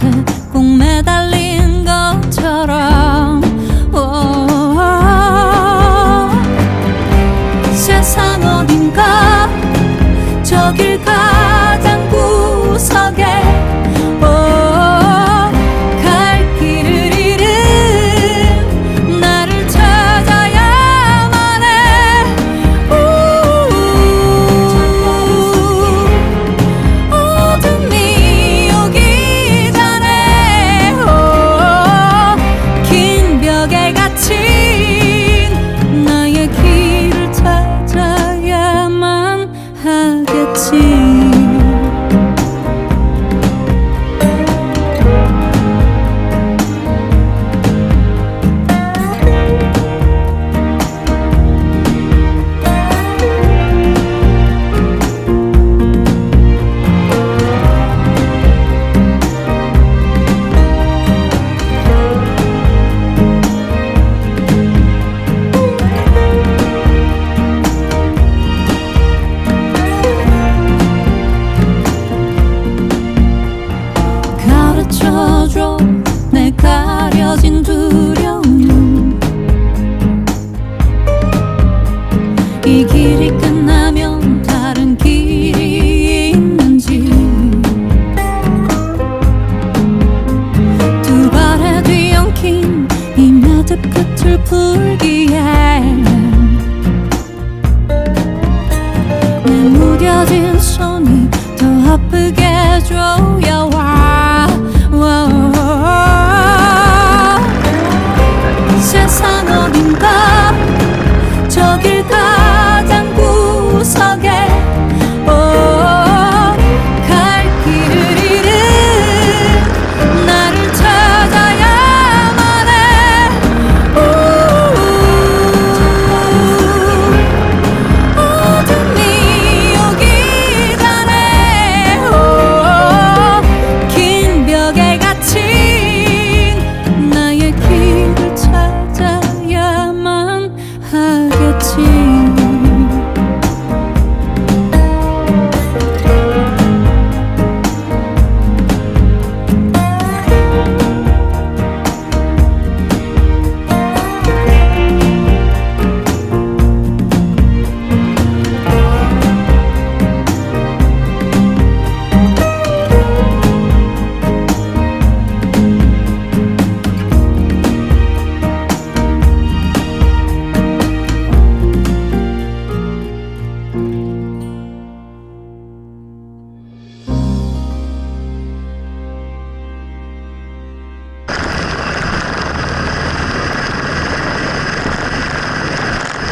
끝에 꼭 매달린 것처럼. 오, 세상 어딘가 저길가 두려움 이 길이 끝나면 다른 길이 있는지 두 발에 뒤엉킨 이 매듭 끝을 풀기에 내 무뎌진 손이 더 아프게 조여와